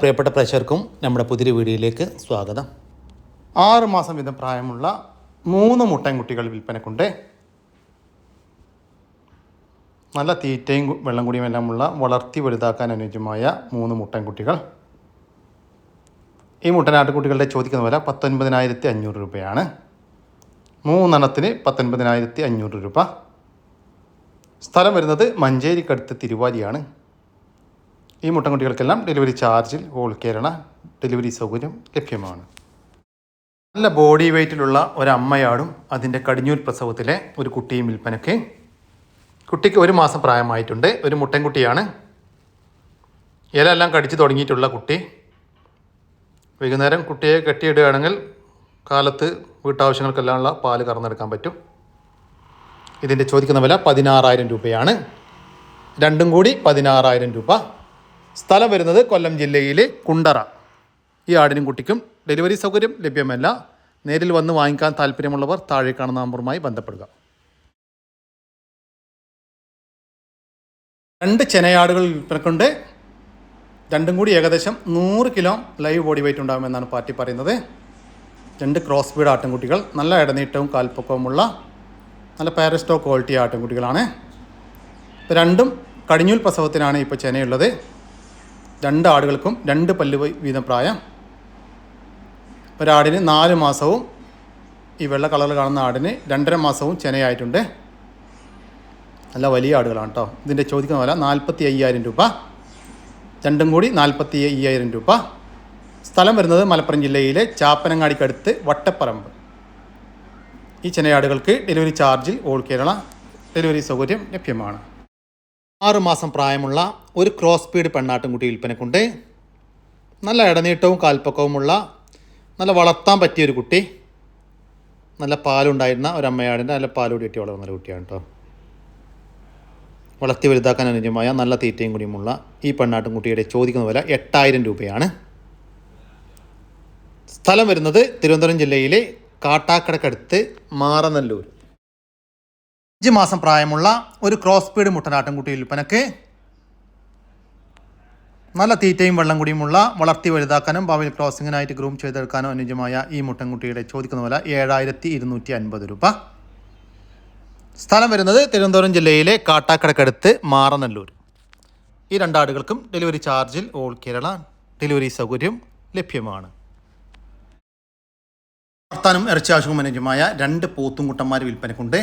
പ്രിയപ്പെട്ട പ്രേക്ഷകർക്കും നമ്മുടെ പുതിയൊരു വീഡിയോയിലേക്ക് സ്വാഗതം. ആറ് മാസം വീതം പ്രായമുള്ള മൂന്ന് മുട്ടൻകുട്ടികൾ വിൽപ്പനക്കുണ്ട്. നല്ല തീറ്റയും വെള്ളം കുടിയും എല്ലാമുള്ള വളർത്തി വലുതാക്കാൻ അനുയോജ്യമായ മൂന്ന് മുട്ടൻകുട്ടികൾ. ഈ മുട്ടനാട്ടുകുട്ടികളുടെ ചോദിക്കുന്ന വില പത്തൊൻപതിനായിരത്തി അഞ്ഞൂറ് രൂപയാണ്. മൂന്നെണ്ണത്തിന് പത്തൊൻപതിനായിരത്തി അഞ്ഞൂറ് രൂപ. സ്ഥലം വരുന്നത് മഞ്ചേരിക്കടുത്ത് തിരുവാലിയാണ്. ഈ മുട്ടൻകുട്ടികൾക്കെല്ലാം ഡെലിവറി ചാർജിൽ ഓൾ കേരള ഡെലിവറി സൗകര്യം ലഭ്യമാണ്. നല്ല ബോഡി വെയ്റ്റിലുള്ള ഒരമ്മയാടും അതിന്റെ കടിഞ്ഞൂൽ പ്രസവത്തിലെ ഒരു കുട്ടിയും വിൽപ്പനയ്ക്ക്. കുട്ടിക്ക് ഒരു മാസം പ്രായമായിട്ടുണ്ട്. ഒരു മുട്ടൻകുട്ടിയാണ്. ഇലയെല്ലാം കടിച്ചു തുടങ്ങിയിട്ടുള്ള കുട്ടി. വൈകുന്നേരം കുട്ടിയെ കെട്ടിയിടുകയാണെങ്കിൽ കാലത്ത് വീട്ടാവശ്യങ്ങൾക്കെല്ലാം ഉള്ള പാൽ കറന്നെടുക്കാൻ പറ്റും. ഇതിന്റെ ചോദിക്കുന്ന വില പതിനാറായിരം രൂപയാണ്. രണ്ടും കൂടി പതിനാറായിരം രൂപ. സ്ഥലം വരുന്നത് കൊല്ലം ജില്ലയിലെ കുണ്ടറ. ഈ ആടിനും കുട്ടിക്കും ഡെലിവറി സൗകര്യം ലഭ്യമല്ല. നേരിൽ വന്ന് വാങ്ങിക്കാൻ താല്പര്യമുള്ളവർ താഴെ കാണുന്ന നമ്പറുമായി ബന്ധപ്പെടുക. രണ്ട് ചെനയാടുകൾ വിൽപ്പനക്കുണ്ട്. രണ്ടും കൂടി ഏകദേശം നൂറ് കിലോ ലൈവ് ബോഡി വെയിറ്റ് ഉണ്ടാകുമെന്നാണ് പാർട്ടി പറയുന്നത്. രണ്ട് ക്രോസ് ബീഡ് ആട്ടിൻകുട്ടികൾ നല്ല ഇടനീട്ടവും കാൽപ്പൊക്കവുമുള്ള നല്ല പാരസ്റ്റോ ക്വാളിറ്റി ആട്ടിൻകുട്ടികളാണ് രണ്ടും കടിഞ്ഞൂൽ പ്രസവത്തിനാണ് ഇപ്പോൾ ചെനയുള്ളത്. രണ്ട് ആടുകൾക്കും രണ്ട് പല്ല് വീതം പ്രായം. ഒരാടിന് നാല് മാസവും ഈ വെള്ള കളറിൽ കാണുന്ന ആടിന് രണ്ടര മാസവും ചെനയായിട്ടുണ്ട്. നല്ല വലിയ ആടുകളാണ് കേട്ടോ ഇതിന്റെ ചോദിക്കുന്ന വില നാൽപ്പത്തി അയ്യായിരം രൂപ. രണ്ടും കൂടി നാൽപ്പത്തി അയ്യായിരം രൂപ. സ്ഥലം വരുന്നത് മലപ്പുറം ജില്ലയിലെ ചാപ്പനങ്ങാടിക്കടുത്ത് വട്ടപ്പറമ്പ്. ഈ ചെനയാടുകൾക്ക് ഡെലിവറി ചാർജിൽ ഓൾ കേരള ഡെലിവറി സൗകര്യം ലഭ്യമാണ്. ആറ് മാസം പ്രായമുള്ള ഒരു ക്രോസ് സ്പീഡ് പെണ്ണാട്ടുംകുട്ടി വിൽപ്പനക്കുണ്ട്. നല്ല ഇടനീട്ടവും കാൽപ്പക്കവുമുള്ള നല്ല വളർത്താൻ പറ്റിയ ഒരു കുട്ടി. നല്ല പാലുണ്ടായിരുന്ന ഒരു അമ്മയാടിന്റെ നല്ല പാലുകൂടി കിട്ടി വളർന്ന ഒരു കുട്ടിയാണ് കേട്ടോ വളർത്തി വലുതാക്കാൻ അനുയോജ്യമായ നല്ല തീറ്റയും കൂടിയുമുള്ള ഈ പെണ്ണാട്ടുംകുട്ടിയുടെ ചോദിക്കുന്ന വില എട്ടായിരം രൂപയാണ്. സ്ഥലം വരുന്നത് തിരുവനന്തപുരം ജില്ലയിലെ കാട്ടാക്കടക്കടുത്ത് മാറനല്ലൂർ. അഞ്ച് മാസം പ്രായമുള്ള ഒരു ക്രോസ് പീഡ് മുട്ടനാട്ടിൻകുട്ടി വിൽപ്പനക്ക് നല്ല തീറ്റയും വെള്ളം കൂടിയുമുള്ള വളർത്തി വലുതാക്കാനും ഭാവിയിൽ ക്രോസിങ്ങിനായിട്ട് ഗ്രൂം ചെയ്തെടുക്കാനും അനുയോജ്യമായ ഈ മുട്ടൻകുട്ടിയുടെ ചോദിക്കുന്ന വില ഏഴായിരത്തി ഇരുന്നൂറ്റി അൻപത് രൂപ. സ്ഥലം വരുന്നത് തിരുവനന്തപുരം ജില്ലയിലെ കാട്ടാക്കടക്കടുത്ത് മാറനല്ലൂർ. ഈ രണ്ടാടുകൾക്കും ഡെലിവറി ചാർജിൽ ഓൾ കേരള ഡെലിവറി സൗകര്യം ലഭ്യമാണ്. വളർത്താനും ഇറച്ചി ആവശ്യവും അനുയോജ്യമായ രണ്ട് പോത്തുംകുട്ടന്മാർ വിൽപ്പനക്കുണ്ട്.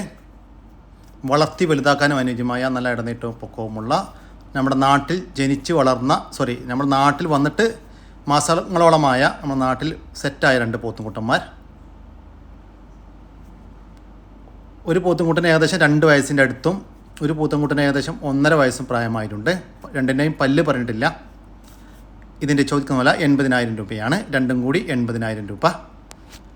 വളർത്തി വലുതാക്കാനും അനുയോജ്യമായ നല്ല ഇടനീട്ടവും പൊക്കവുമുള്ള നമ്മുടെ നാട്ടിൽ ജനിച്ച് വളർന്ന സോറി നമ്മുടെ നാട്ടിൽ വന്നിട്ട് മാസങ്ങളോളമായ നമ്മുടെ നാട്ടിൽ സെറ്റായ രണ്ട് പോത്തുംകുട്ടന്മാർ. ഒരു പോത്തുംകുട്ടന് ഏകദേശം രണ്ട് വയസ്സിന്റെ അടുത്തും ഒരു പോത്തുംകുട്ടന് ഏകദേശം ഒന്നര വയസ്സും പ്രായമായിട്ടുണ്ട്. രണ്ടിന്റെയും പല്ല് പറഞ്ഞിട്ടില്ല. ഇതിന്റെ ചോദിക്കുന്ന വില എൺപതിനായിരം രൂപയാണ്. രണ്ടും കൂടി എൺപതിനായിരം രൂപ.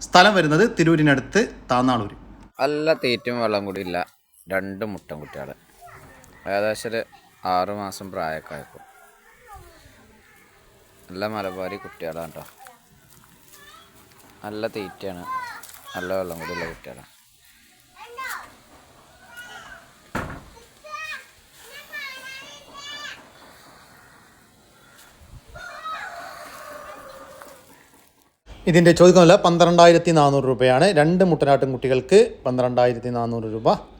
സ്ഥലം വരുന്നത് തിരൂരിനടുത്ത് താന്നാളൂർ അല്ല തീറ്റും വെള്ളം കൂടി ഇല്ല. രണ്ട് മുട്ടൻ കുട്ടികൾ. ഏകദേശം ഒരു ആറ് മാസം പ്രായമൊക്കെ ആയപ്പോൾ. നല്ല മലബാരി കുട്ടികളാണ് കേട്ടോ. നല്ല തീറ്റയാണ്. നല്ല വെള്ളം കൂടിയുള്ള കുട്ടികളാണ്. ഇതിന്റെ ചോദിക്കുന്ന വില പന്ത്രണ്ടായിരത്തി നാനൂറ് രൂപയാണ്. രണ്ട് മുട്ടനാട്ടും കുട്ടികൾക്ക് പന്ത്രണ്ടായിരത്തി നാനൂറ് രൂപ.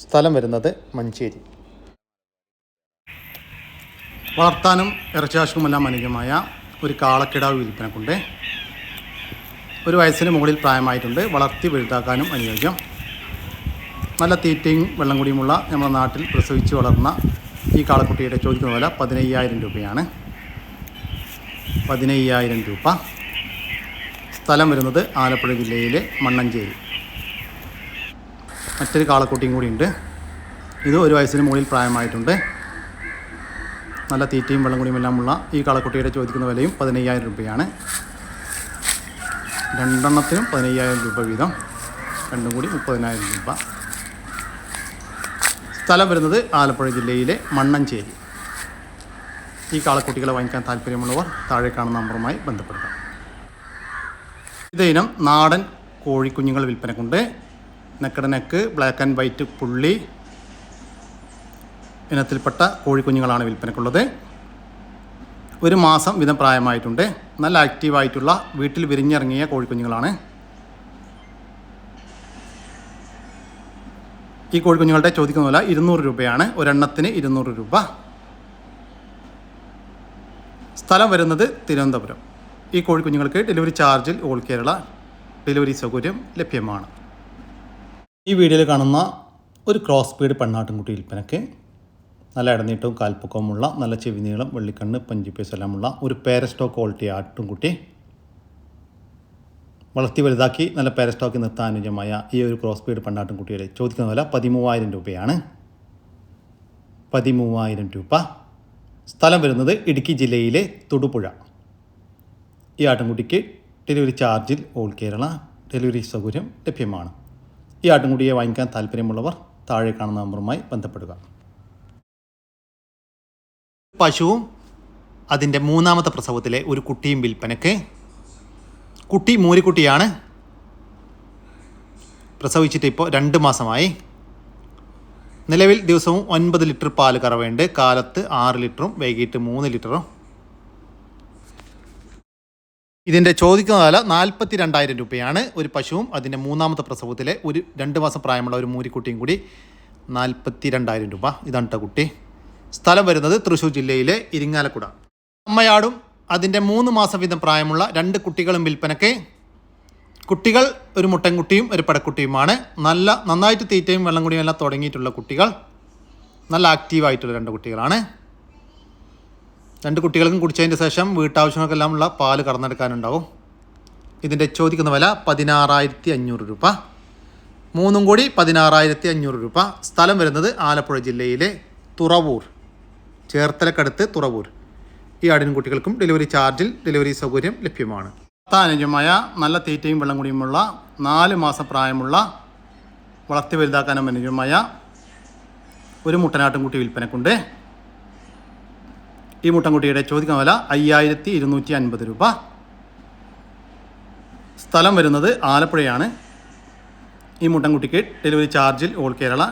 സ്ഥലം വരുന്നത് മഞ്ചേരി. വളർത്താനും ഇറച്ചാശുമെല്ലാം അനുജമായ ഒരു കാളക്കിടാവ് വിൽപ്പനക്കുണ്ട്. ഒരു വയസ്സിന് മുകളിൽ പ്രായമായിട്ടുണ്ട്. വളർത്തി വലുതാക്കാനും അനുയോജ്യം. നല്ല തീറ്റയും വെള്ളം കൂടിയുമുള്ള നമ്മുടെ നാട്ടിൽ പ്രസവിച്ച് വളർന്ന ഈ കാളക്കുട്ടിയുടെ ചോദിക്കുന്ന വില പതിനയ്യായിരം രൂപയാണ്. പതിനയ്യായിരം രൂപ. സ്ഥലം വരുന്നത് ആലപ്പുഴ ജില്ലയിലെ മണ്ണഞ്ചേരി. മറ്റൊരു കാളക്കുട്ടിയും ഉണ്ട് ഇത് ഒരു വയസ്സിന് മുകളിൽ പ്രായമായിട്ടുണ്ട്. നല്ല തീറ്റയും വെള്ളം കുടിയും എല്ലാം ഉള്ള ഈ കാളക്കുട്ടിയുടെ ചോദിക്കുന്ന വിലയും പതിനയ്യായിരം രൂപയാണ്. രണ്ടെണ്ണത്തിനും പതിനയ്യായിരം രൂപ വീതം. രണ്ടും കൂടി മുപ്പതിനായിരം രൂപ. സ്ഥലം വരുന്നത് ആലപ്പുഴ ജില്ലയിലെ മണ്ണഞ്ചേരി. ഈ കാളക്കുട്ടികളെ വാങ്ങിക്കാൻ താല്പര്യമുള്ളവർ താഴെ കാണുന്ന നമ്പറുമായി ബന്ധപ്പെടുക. ഇതിനം നാടൻ കോഴിക്കുഞ്ഞുങ്ങൾ വിൽപ്പനക്കുണ്ട്. Naked neck black and white പുള്ളി. ഇനത്തിൽപ്പെട്ട കോഴിക്കുഞ്ഞുങ്ങളാണ് വിൽപ്പനക്കുള്ളത്. ഒരു മാസം വിധം പ്രായമായിട്ടുണ്ട്. നല്ല ആക്റ്റീവായിട്ടുള്ള വീട്ടിൽ വിരിഞ്ഞിറങ്ങിയ കോഴിക്കുഞ്ഞുങ്ങളാണ്. ഈ കോഴിക്കുഞ്ഞുങ്ങളുടെ ചോദിക്കുന്ന വില ഇരുന്നൂറ് രൂപയാണ്. ഒരെണ്ണത്തിന് ഇരുന്നൂറ് രൂപ. സ്ഥലം വരുന്നത് തിരുവനന്തപുരം. ഈ കോഴിക്കുഞ്ഞുങ്ങൾക്ക് ഡെലിവറി ചാർജിൽ ഓൾ കേരള ഡെലിവറി സൗകര്യം ലഭ്യമാണ്. ഈ വീഡിയോയിൽ കാണുന്ന ഒരു ക്രോസ് പീഡ് പെണ്ണാട്ടിൻകുട്ടി വിൽപ്പനയ്ക്ക് നല്ല ഇടനീട്ടവും കാൽപ്പൊക്കവുമുള്ള നല്ല ചെവി നീളം വെള്ളിക്കണ്ണ് പഞ്ചിപ്പേസ് എല്ലാമുള്ള ഒരു പേരസ്റ്റോ ക്വാളിറ്റി ആട്ടുംകുട്ടി വളർത്തി വലുതാക്കി നല്ല പേരസ്റ്റോക്ക് നിർത്താൻ അനുയോജ്യമായ ഈ ഒരു ക്രോസ് പീഡ് പെണ്ണാട്ടിൻകുട്ടിയുടെ ചോദിക്കുന്ന വില പതിമൂവായിരം രൂപയാണ്. പതിമൂവായിരം രൂപ. സ്ഥലം വരുന്നത് ഇടുക്കി ജില്ലയിലെ തൊടുപുഴ. ഈ ആട്ടിൻകുട്ടിക്ക് ഡെലിവറി ചാർജിൽ ഓൾ കേരള ഡെലിവറി സൗകര്യം ലഭ്യമാണ്. ഈ ആട്ടിൻകുട്ടിയെ വാങ്ങിക്കാൻ താല്പര്യമുള്ളവർ താഴെ കാണുന്ന നമ്പറുമായി ബന്ധപ്പെടുക. പശുവും അതിന്റെ മൂന്നാമത്തെ പ്രസവത്തിലെ ഒരു കുട്ടിയും വിൽപ്പനയ്ക്ക് കുട്ടി മൂരിക്കുട്ടിയാണ്. പ്രസവിച്ചിട്ട് ഇപ്പോൾ രണ്ട് മാസമായി. നിലവിൽ ദിവസവും ഒൻപത് ലിറ്റർ പാൽ കറവയുണ്ട് കാലത്ത് ആറ് ലിറ്ററും വൈകിട്ട് മൂന്ന് ലിറ്ററും. ഇതിന്റെ ചോദിക്കുന്ന വില നാൽപ്പത്തി രണ്ടായിരം രൂപയാണ്. ഒരു പശുവും അതിന്റെ മൂന്നാമത്തെ പ്രസവത്തിലെ ഒരു രണ്ട് മാസം പ്രായമുള്ള ഒരു മൂരിക്കുട്ടിയും കൂടി നാൽപ്പത്തി രണ്ടായിരം രൂപ. ഇതാണ് ട്ടോ കുട്ടി. സ്ഥലം വരുന്നത് തൃശ്ശൂർ ജില്ലയിലെ ഇരിങ്ങാലക്കുട. അമ്മയാടും അതിന്റെ മൂന്ന് മാസം വീതം പ്രായമുള്ള രണ്ട് കുട്ടികളും വിൽപ്പനയ്ക്ക് കുട്ടികൾ ഒരു മുട്ടൻകുട്ടിയും ഒരു പടക്കുട്ടിയുമാണ്. നല്ല നന്നായിട്ട് തീറ്റയും വെള്ളം കുടിയും എല്ലാം തുടങ്ങിയിട്ടുള്ള കുട്ടികൾ. നല്ല ആക്റ്റീവായിട്ടുള്ള രണ്ട് കുട്ടികളാണ്. രണ്ട് കുട്ടികൾക്കും കുടിച്ചതിന്റെ ശേഷം വീട്ടാവശ്യങ്ങൾക്കെല്ലാം ഉള്ള പാൽ കടന്നെടുക്കാനുണ്ടാവും. ഇതിന്റെ ചോദിക്കുന്ന വില പതിനാറായിരത്തി അഞ്ഞൂറ് രൂപ. മൂന്നും കൂടി പതിനാറായിരത്തി അഞ്ഞൂറ് രൂപ. സ്ഥലം വരുന്നത് ആലപ്പുഴ ജില്ലയിലെ തുറവൂർ ചേർത്തലക്കടുത്ത് തുറവൂർ. ഈ ആടിൻകുട്ടികൾക്കും ഡെലിവറി ചാർജിൽ ഡെലിവറി സൗകര്യം ലഭ്യമാണ്. അനുജമായ നല്ല തീറ്റയും വെള്ളം കുടിയുമുള്ള നാല് മാസം പ്രായമുള്ള വളർത്തി വലുതാക്കാനും അനുജമായ ഒരു മുട്ടനാട്ടും കുട്ടി വിൽപ്പനക്കുണ്ട്. ഈ മുട്ടൻകുട്ടിയുടെ ചോദിക്കുന്ന വില അയ്യായിരത്തി ഇരുന്നൂറ്റി അൻപത് രൂപ. സ്ഥലം വരുന്നത് ആലപ്പുഴയാണ്. ഈ മുട്ടൻകുട്ടിക്ക് ഡെലിവറി ചാർജിൽ ഓൾ കേരള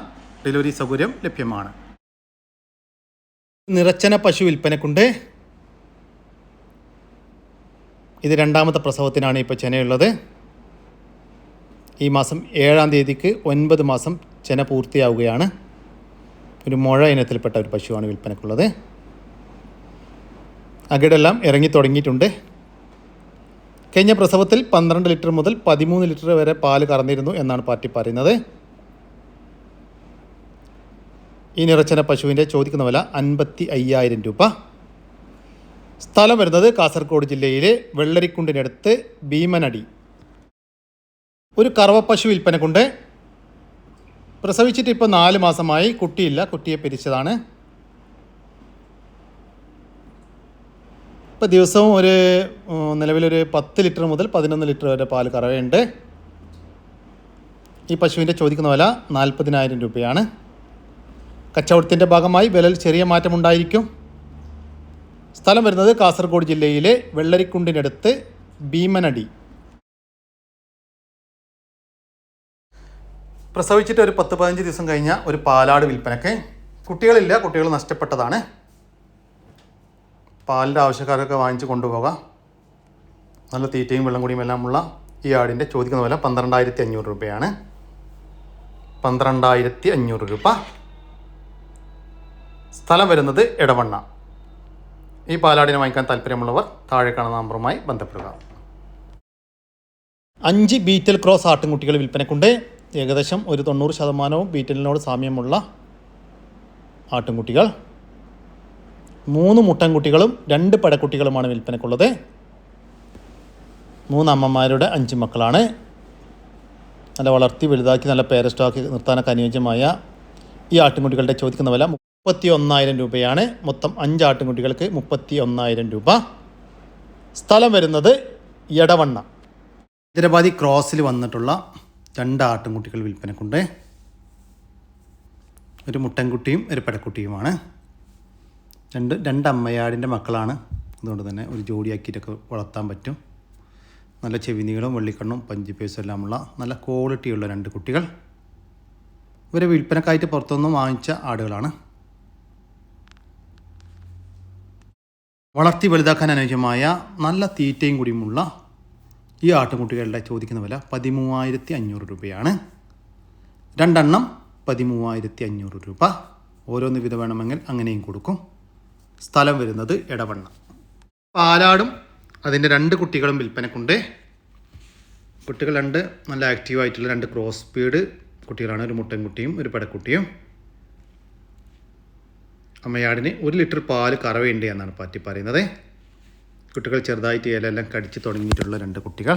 ഡെലിവറി സൗകര്യം ലഭ്യമാണ്. നിറച്ചന പശു വിൽപ്പനക്കുണ്ട്. ഇത് രണ്ടാമത്തെ പ്രസവത്തിനാണ് ഇപ്പോൾ ചെനയുള്ളത്. ഈ മാസം ഏഴാം തീയതിക്ക് ഒൻപത് മാസം ചെന പൂർത്തിയാവുകയാണ്. ഒരു മുഴ ഇനത്തിൽപ്പെട്ട ഒരു പശുവാണ് വിൽപ്പനക്കുള്ളത്. അകിടെല്ലാം ഇറങ്ങി തുടങ്ങിയിട്ടുണ്ട്. കഴിഞ്ഞ പ്രസവത്തിൽ പന്ത്രണ്ട് ലിറ്റർ മുതൽ പതിമൂന്ന് ലിറ്റർ വരെ പാൽ കറന്നിരുന്നു എന്നാണ് പാർട്ടി പറയുന്നത്. ഈ നിറച്ചന പശുവിന്റെ ചോദിക്കുന്ന വില അൻപത്തി അയ്യായിരം രൂപ. സ്ഥലം വരുന്നത് കാസർഗോഡ് ജില്ലയിലെ വെള്ളരിക്കുണ്ടിനടുത്ത് ഭീമനടി. ഒരു കറവപ്പശു വിൽപ്പന വിൽപ്പനക്കുണ്ട് പ്രസവിച്ചിട്ട് ഇപ്പോൾ നാല് മാസമായി കുട്ടിയില്ല കുട്ടിയെ പിരിച്ചതാണ്. ഇപ്പോൾ ദിവസവും ഒരു നിലവിലൊരു പത്ത് ലിറ്റർ മുതൽ പതിനൊന്ന് ലിറ്റർ വരെ പാൽ കറവയുണ്ട്. ഈ പശുവിന്റെ ചോദിക്കുന്ന വില നാൽപ്പതിനായിരം രൂപയാണ്. കച്ചവടത്തിന്റെ ഭാഗമായി വിലയിൽ ചെറിയ മാറ്റമുണ്ടായിരിക്കും. സ്ഥലം വരുന്നത് കാസർഗോഡ് ജില്ലയിലെ വെള്ളരിക്കുണ്ടിനടുത്ത് ഭീമനടി. പ്രസവിച്ചിട്ട് ഒരു പത്ത് പതിനഞ്ച് ദിവസം കഴിഞ്ഞ ഒരു പാലാട് വിൽപ്പനക്ക് കുട്ടികളില്ല കുട്ടികൾ നഷ്ടപ്പെട്ടതാണ്. പാലിന്റെ ആവശ്യക്കാരൊക്കെ വാങ്ങിച്ച് കൊണ്ടുപോകാം. നല്ല തീറ്റയും വെള്ളം കുടിയും എല്ലാമുള്ള ഈ ആടിന്റെ ചോദിക്കുന്ന വില പന്ത്രണ്ടായിരത്തി അഞ്ഞൂറ് രൂപയാണ്. പന്ത്രണ്ടായിരത്തി അഞ്ഞൂറ് രൂപ. സ്ഥലം വരുന്നത് ഇടവണ്ണ ഈ പാലാടിനെ വാങ്ങിക്കാൻ താല്പര്യമുള്ളവർ താഴെ കാണുന്ന നമ്പറുമായി ബന്ധപ്പെടുക. അഞ്ച് ബീറ്റൽ ക്രോസ് ആട്ടിൻകുട്ടികൾ വിൽപ്പനക്കുണ്ട്. ഏകദേശം ഒരു തൊണ്ണൂറ് ശതമാനവും ബീറ്റലിനോട് സാമ്യമുള്ള ആട്ടിൻകുട്ടികൾ. മൂന്ന് മുട്ടൻകുട്ടികളും രണ്ട് പടക്കുട്ടികളുമാണ് വിൽപ്പനക്കുള്ളത് മൂന്ന് അമ്മമാരുടെ അഞ്ച് മക്കളാണ്. നല്ല വളർത്തി വലുതാക്കി നല്ല പേരസ്റ്റാക്കി നിർത്താനൊക്കെ അനുയോജ്യമായ ഈ ആട്ടിൻകുട്ടികളുടെ ചോദിക്കുന്ന വില മുപ്പത്തി ഒന്നായിരം രൂപയാണ്. മൊത്തം അഞ്ച് ആട്ടിൻകുട്ടികൾക്ക് മുപ്പത്തി ഒന്നായിരം രൂപ. സ്ഥലം വരുന്നത് എടവണ്ണ. ഹൈദരാബാദി ക്രോസിൽ വന്നിട്ടുള്ള രണ്ട് ആട്ടിൻകുട്ടികൾ വിൽപ്പനക്കുണ്ട് ഒരു മുട്ടൻകുട്ടിയും ഒരു പെടക്കുട്ടിയുമാണ്. രണ്ട് രണ്ട് അമ്മയാടിന്റെ മക്കളാണ്. അതുകൊണ്ട് തന്നെ ഒരു ജോഡിയാക്കിയിട്ടൊക്കെ വളർത്താൻ പറ്റും. നല്ല ചെവിനീളും വെള്ളിക്കണ്ണും പഞ്ചിപ്പേസും എല്ലാമുള്ള നല്ല ക്വാളിറ്റിയുള്ള രണ്ട് കുട്ടികൾ. ഇവരെ വിൽപ്പനക്കായിട്ട് പുറത്തുനിന്ന് വാങ്ങിച്ച ആടുകളാണ്. വളർത്തി വലുതാക്കാൻ അനുയോജ്യമായ നല്ല തീറ്റയും കൂടിയുമുള്ള ഈ ആട്ടുംകുട്ടികളുടെ ചോദിക്കുന്ന വില പതിമൂവായിരത്തി അഞ്ഞൂറ് രൂപയാണ്. രണ്ടെണ്ണം പതിമൂവായിരത്തി അഞ്ഞൂറ് രൂപ. ഓരോന്ന് വിധ വേണമെങ്കിൽ അങ്ങനെയും കൊടുക്കും. സ്ഥലം വരുന്നത് എടവണ്ണ. പാലാടും അതിന്റെ രണ്ട് കുട്ടികളും വിൽപ്പനക്കുണ്ട്. കുട്ടികൾ രണ്ട് നല്ല ആക്റ്റീവായിട്ടുള്ള രണ്ട് ക്രോസ് സ്പീഡ് കുട്ടികളാണ്. ഒരു മുട്ടൻകുട്ടിയും ഒരു പടക്കുട്ടിയും. അമ്മയാടിന് ഒരു ലിറ്റർ പാൽ കറവയുണ്ട് എന്നാണ് പാറ്റി പറയുന്നത്. കുട്ടികൾ ചെറുതായിട്ട് ഇലയെല്ലാം കടിച്ച് തുടങ്ങിയിട്ടുള്ള രണ്ട് കുട്ടികൾ.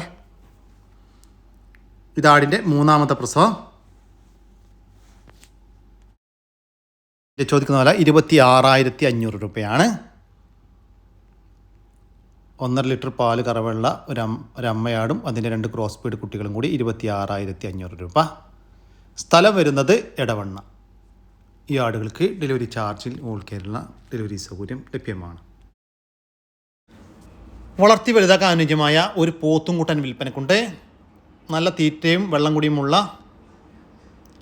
ഇതാടിന്റെ മൂന്നാമത്തെ പ്രസവം. ചോദിക്കുന്ന വില ഇരുപത്തി ആറായിരത്തി അഞ്ഞൂറ് രൂപയാണ്. ഒന്നര ലിറ്റർ പാൽ കറവുള്ള ഒരു ഒരമ്മയാടും അതിന്റെ രണ്ട് ക്രോസ് സ്പീഡ് കുട്ടികളും കൂടി ഇരുപത്തി ആറായിരത്തി അഞ്ഞൂറ് രൂപ. സ്ഥലം വരുന്നത് ഇടവണ്ണ ഈ ആടുകൾക്ക് ഡെലിവറി ചാർജിൽ ഓൾ കേരള ഡെലിവറി സൗകര്യം ലഭ്യമാണ്. വളർത്തി വലുതാക്കാൻ അനുയോജ്യമായ ഒരു പോത്തുംകുട്ടൻ വിൽപ്പനക്കുണ്ട്. നല്ല തീറ്റയും വെള്ളം കൂടിയുമുള്ള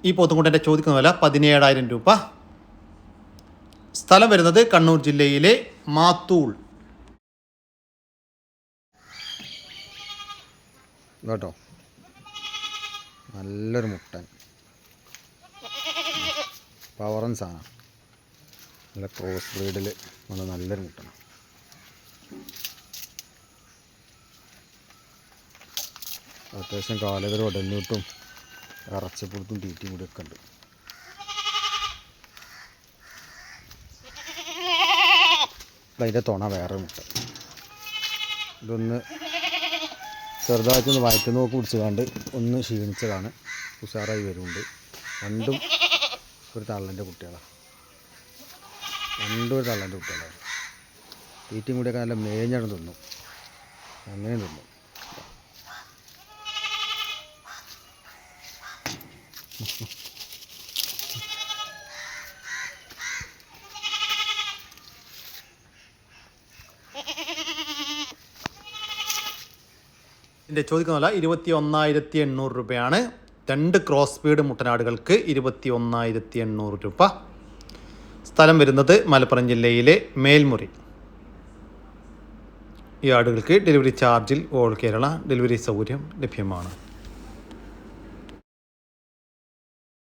ഈ പോത്തുംകുട്ടന്റെ ചോദിക്കുന്ന വില പതിനേഴായിരം രൂപ. സ്ഥലം വരുന്നത് കണ്ണൂർ ജില്ലയിലെ മാത്തൂൾ. കേട്ടോ നല്ലൊരു മുട്ടൻ. പവറൻ സാധനം. നല്ല ക്രോസ് ബ്രീഡിൽ വന്ന നല്ലൊരു മുട്ടൻ അത്യാവശ്യം കാലുകൾ ഉടഞ്ഞിട്ടും ഇറച്ചപ്പുറത്തും തീറ്റിയും കൂടി ഒക്കെ ഉണ്ട്. അതിന്റെ തുണ വേറെ മുട്ട. ഇതൊന്ന് ചെറുതായിട്ടൊന്ന് വയറ്റുന്ന നോക്കി പിടിച്ചുകൊണ്ട് ഒന്ന് ക്ഷീണിച്ചതാണ്. ഉഷാറായി വരുന്നുണ്ട്. രണ്ടും ഒരു തള്ളന്റെ കുട്ടികളാണ് രണ്ടും ഒരു തള്ളന്റെ കുട്ടികളാണ് തീറ്റയും കൂടിയൊക്കെ നല്ല മേഞ്ഞാണ് തിന്നു. അങ്ങനെ തിന്നും. ഇതിന്റെ ചോദിക്കുന്നതല്ല ഇരുപത്തി ഒന്നായിരത്തി എണ്ണൂറ് രൂപയാണ്. രണ്ട് ക്രോസ് സ്പീഡ് മുട്ടനാടുകൾക്ക് ഇരുപത്തി ഒന്നായിരത്തി എണ്ണൂറ് രൂപ. സ്ഥലം വരുന്നത് മലപ്പുറം ജില്ലയിലെ മേൽമുറി. ഈ ആടുകൾക്ക് ഡെലിവറി ചാർജിൽ ഓൾ കേരള ഡെലിവറി സൗകര്യം ലഭ്യമാണ്.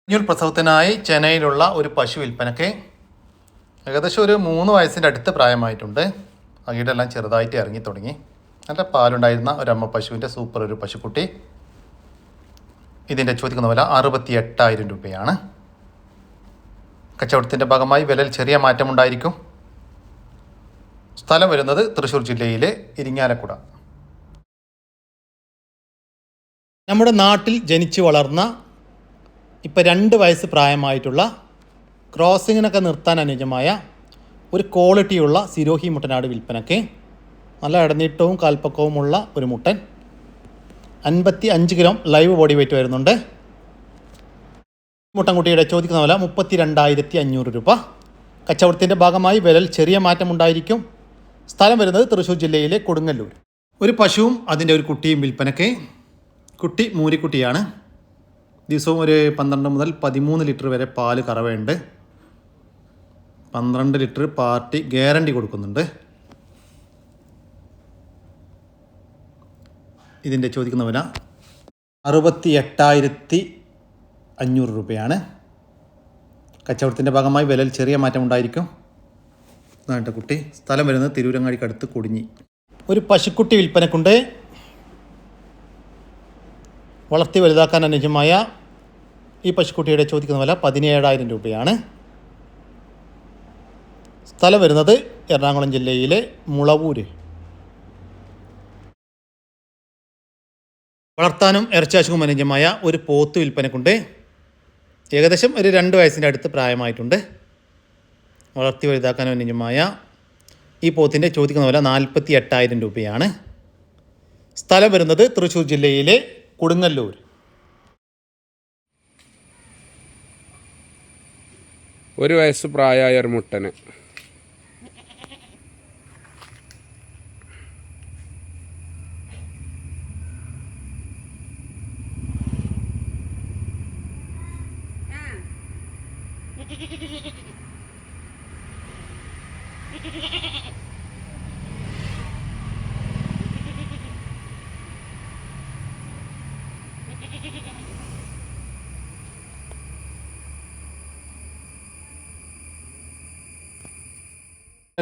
ഇനിയൊരു പ്രസവത്തിനായി ചെന്നൈയിലുള്ള ഒരു പശു വിൽപ്പനയ്ക്ക് ഏകദേശം ഒരു മൂന്ന് വയസ്സിന്റെ അടുത്ത് പ്രായമായിട്ടുണ്ട്. അകിടെല്ലാം ചെറുതായിട്ട് ഇറങ്ങി തുടങ്ങി. നല്ല പാലുണ്ടായിരുന്ന ഒരമ്മ പശുവിന്റെ സൂപ്പർ ഒരു പശുക്കുട്ടി. ഇതിന്റെ ചോദിക്കുന്ന വില അറുപത്തി എട്ടായിരം രൂപയാണ്. കച്ചവടത്തിന്റെ ഭാഗമായി വിലയിൽ ചെറിയ മാറ്റമുണ്ടായിരിക്കും സ്ഥലം വരുന്നത് തൃശ്ശൂർ ജില്ലയിലെ ഇരിങ്ങാലക്കുട. നമ്മുടെ നാട്ടിൽ ജനിച്ചു വളർന്ന ഇപ്പം രണ്ട് വയസ്സ് പ്രായമായിട്ടുള്ള ക്രോസിങ്ങിനൊക്കെ നിർത്താൻ അനുയോജ്യമായ ഒരു ക്വാളിറ്റിയുള്ള സിരോഹി മുട്ടനാട് വിൽപ്പനയ്ക്ക് നല്ല ഇടനീട്ടവും കാൽപ്പക്കവുമുള്ള ഒരു മുട്ടൻ. അൻപത്തി അഞ്ച് കിലോ ലൈവ് ബോഡി വെയിറ്റ് വരുന്നുണ്ട്. മുട്ടൻകുട്ടിയുടെ ചോദിക്കുന്ന വില മുപ്പത്തി രണ്ടായിരത്തി അഞ്ഞൂറ് രൂപ. കച്ചവടത്തിന്റെ ഭാഗമായി വിലൽ ചെറിയ മാറ്റമുണ്ടായിരിക്കും. സ്ഥലം വരുന്നത് തൃശ്ശൂർ ജില്ലയിലെ കൊടുങ്ങല്ലൂർ. ഒരു പശുവും അതിന്റെ ഒരു കുട്ടിയും വിൽപ്പനയ്ക്ക്. കുട്ടി മൂരിക്കുട്ടിയാണ്. ദിവസവും ഒരു പന്ത്രണ്ട് മുതൽ പതിമൂന്ന് ലിറ്റർ വരെ പാൽ കറവയുണ്ട്. പന്ത്രണ്ട് ലിറ്റർ പാർട്ടി ഗ്യാരണ്ടി കൊടുക്കുന്നുണ്ട്. ഇതിന്റെ ചോദിക്കുന്ന വില അറുപത്തി എട്ടായിരത്തി അഞ്ഞൂറ് രൂപയാണ്. കച്ചവടത്തിന്റെ ഭാഗമായി വിലയിൽ ചെറിയ മാറ്റം ഉണ്ടായിരിക്കും. എന്നാണ് കുട്ടി സ്ഥലം വരുന്നത് തിരൂരങ്ങാടിക്കടുത്ത് കൊടിഞ്ഞി. ഒരു പശുക്കുട്ടി വിൽപ്പനക്കുണ്ട്. വളർത്തി വലുതാക്കാൻ അനുജമായ ഈ പശുക്കുട്ടിയുടെ ചോദിക്കുന്ന വില പതിനേഴായിരം രൂപയാണ്. സ്ഥലം വരുന്നത് എറണാകുളം ജില്ലയിലെ മുളവൂര്. വളർത്താനും ഇറച്ചാശുക്കും അനുജമായ ഒരു പോത്ത് വിൽപ്പനക്കുണ്ട്. ഏകദേശം ഒരു രണ്ട് വയസ്സിന്റെ അടുത്ത് പ്രായമായിട്ടുണ്ട്. വളർത്തി വലുതാക്കാനും അനുജമായ ഈ പോത്തിന്റെ ചോദിക്കുന്ന വില നാൽപ്പത്തി എട്ടായിരം രൂപയാണ്. സ്ഥലം വരുന്നത് തൃശ്ശൂർ ജില്ലയിലെ കൊടുങ്ങല്ലൂർ. ഒരു വയസ്സ് പ്രായമായ ഒരു മുട്ടന്.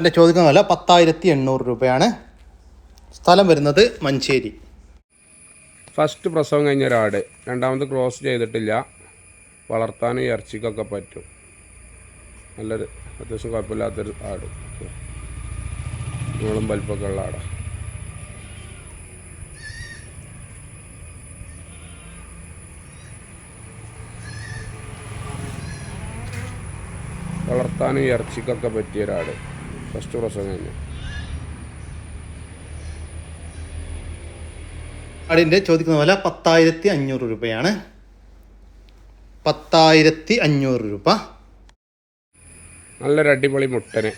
എന്റെ ചോദിക്കുന്ന വില പത്തായിരത്തി എണ്ണൂറ് രൂപയാണ് സ്ഥലം വരുന്നത് മഞ്ചേരി. ഫസ്റ്റ് പ്രസവം കഴിഞ്ഞ ഒരാട് രണ്ടാമത് ക്രോസ് ചെയ്തിട്ടില്ല വളർത്താനും ഇറച്ചിക്കൊക്കെ പറ്റും. നല്ലൊരു അത്യാവശ്യം കുഴപ്പമില്ലാത്തൊരു ആട്. നീളം വലിപ്പമൊക്കെ ഉള്ള ആടാ. വളർത്താനും ഇറച്ചിക്കൊക്കെ പറ്റിയ ഒരാട്. ഫസ്റ്റ് പ്രസവം തന്നെ. അടിന്റെ ചോദിക്കുന്ന പോലെ പത്തായിരത്തി അഞ്ഞൂറ് രൂപയാണ്. പത്തായിരത്തി അഞ്ഞൂറ് രൂപ. നല്ലൊരു അടിപൊളി മുട്ടന്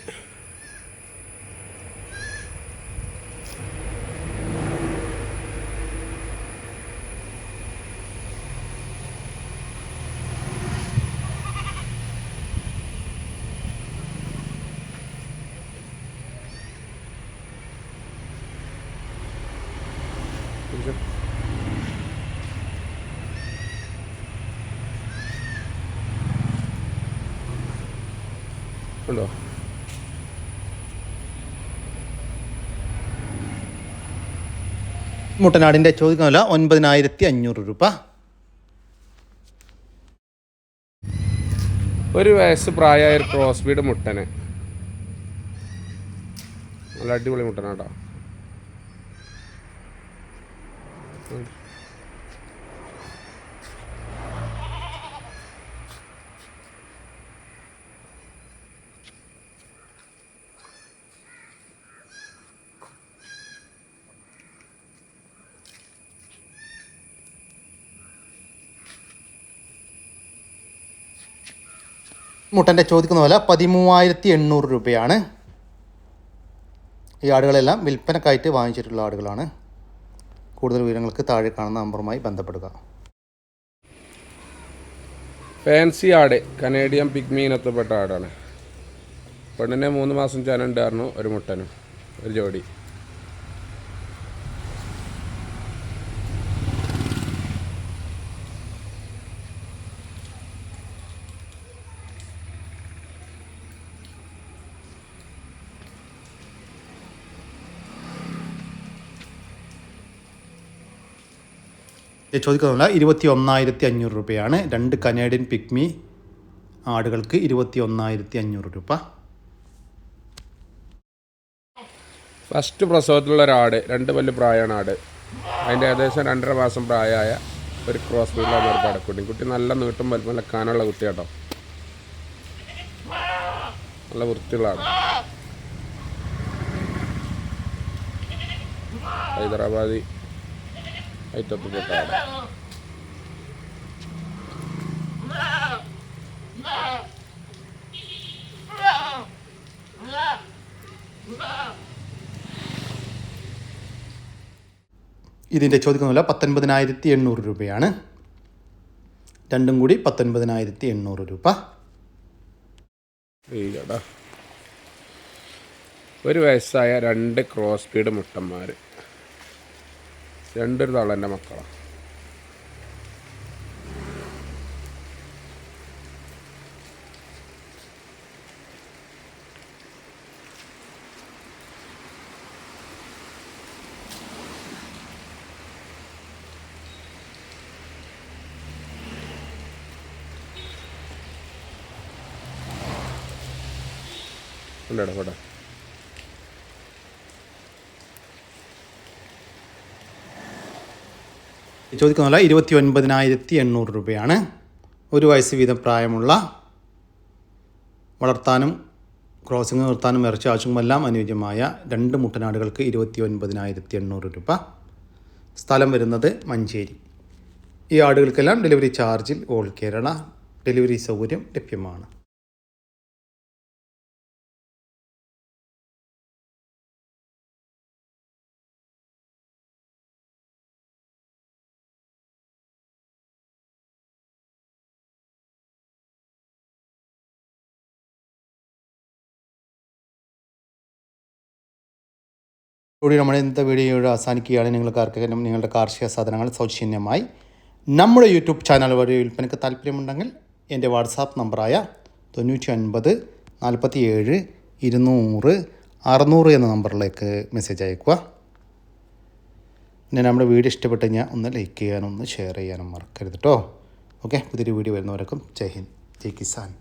ഉണ്ടോ മുട്ടനാടിന്റെ ചോദിക്കുന്ന വില ഒൻപതിനായിരത്തി അഞ്ഞൂറ് രൂപ. ഒരു വയസ്സ് പ്രായമായ ക്രോസ്ബീഡ് ക്രോസ് മുട്ടന്. നല്ല അടിപൊളി മുട്ടനാട്ടോ. മുട്ടന്റെ ചോദിക്കുന്ന വില പതിമൂവായിരത്തി എണ്ണൂറ് രൂപയാണ്. ഈ ആടുകളെല്ലാം വിൽപ്പനക്കായിട്ട് വാങ്ങിച്ചിട്ടുള്ള ആടുകളാണ്. കൂടുതൽ വിവരങ്ങൾക്ക് താഴെ കാണുന്ന നമ്പറുമായി ബന്ധപ്പെടുക. ഫാൻസി ആട് കനേഡിയൻ പിഗ്മി ഇനത്തിൽപ്പെട്ട ആടാണ്. പെണ്ണിനെ മൂന്ന് മാസം ചാനുണ്ടായിരുന്നു ഒരു മുട്ടനും ഒരു ജോഡി. ഇത് ചോദിക്കുന്ന വില ഇരുപത്തി ഒന്നായിരത്തി അഞ്ഞൂറ് രൂപയാണ്. രണ്ട് കനേഡിയൻ പിക്മി ആടുകൾക്ക് ഇരുപത്തി ഒന്നായിരത്തി അഞ്ഞൂറ് രൂപ. ഫസ്റ്റ് പ്രസവത്തിലുള്ള ഒരാട് രണ്ട് പല്ല് പ്രായമാണ് ആട്. അതിന്റെ ഏകദേശം രണ്ടര മാസം പ്രായമായ ഒരു ക്രോസ് ബീഡിലാണ് ഒരു പടക്കുട്ടി കുട്ടി നല്ല നീട്ടും വലുപ്പം നല്ല കാനുള്ള കുട്ടിയാട്ടോ. നല്ല വൃത്തിയുള്ള ആട് ഹൈദരാബാദി ഐറ്റത്തിൽപ്പെട്ട ആട് ഇതിന്റെ ചോദിക്കുന്ന വില പത്തൊൻപതിനായിരത്തി എണ്ണൂറ് രൂപയാണ്. രണ്ടും കൂടി പത്തൊൻപതിനായിരത്തി എണ്ണൂറ് രൂപ ഒരു വയസ്സായ രണ്ട് ക്രോസ് ബീഡ് മുട്ടന്മാർ രണ്ടൊരു തള്ളന്റെ മക്കളാണ് ഉണ്ടോ ഇവിടെ? ചോദിക്കുന്ന ഇരുപത്തി ഒൻപതിനായിരത്തി എണ്ണൂറ് രൂപയാണ്. ഒരു വയസ്സ് വീതം പ്രായമുള്ള വളർത്താനും ക്രോസിംഗ് നിർത്താനും ഇറച്ചി ആവശ്യമെല്ലാം അനുയോജ്യമായ രണ്ട് മുട്ടനാടുകൾക്ക് ഇരുപത്തി ഒൻപതിനായിരത്തി എണ്ണൂറ് രൂപ. സ്ഥലം വരുന്നത് മഞ്ചേരി. ഈ ആടുകൾക്കെല്ലാം ഡെലിവറി ചാർജിൽ ഓൾ കേരള. ഡെലിവറി സൗകര്യം ലഭ്യമാണ്. കൂടി നമ്മുടെ ഇന്നത്തെ വീഡിയോയുടെ അവസാനിക്കുകയാണ്. നിങ്ങൾക്ക് ആർക്കെങ്കിലും നിങ്ങളുടെ കാർഷിക സാധനങ്ങൾ സൗജന്യമായി നമ്മുടെ യൂട്യൂബ് ചാനൽ വഴി വിൽപ്പനയ്ക്ക് താല്പര്യമുണ്ടെങ്കിൽ എന്റെ വാട്സാപ്പ് നമ്പറായ തൊണ്ണൂറ്റി ഒൻപത് നാൽപ്പത്തി ഏഴ് ഇരുന്നൂറ് അറുന്നൂറ് എന്ന നമ്പറിലേക്ക് മെസ്സേജ് അയക്കുക പിന്നെ നമ്മുടെ വീഡിയോ ഇഷ്ടപ്പെട്ട് കഴിഞ്ഞാൽ ഒന്ന് ലൈക്ക് ചെയ്യാനും ഒന്ന് ഷെയർ ചെയ്യാനും മറക്കരുത് കേട്ടോ ഓക്കെ പുതിയൊരു വീഡിയോ വരുന്നവരൊക്കെ ജയ് ഹിന്ദ് ജയ് കിസാൻ.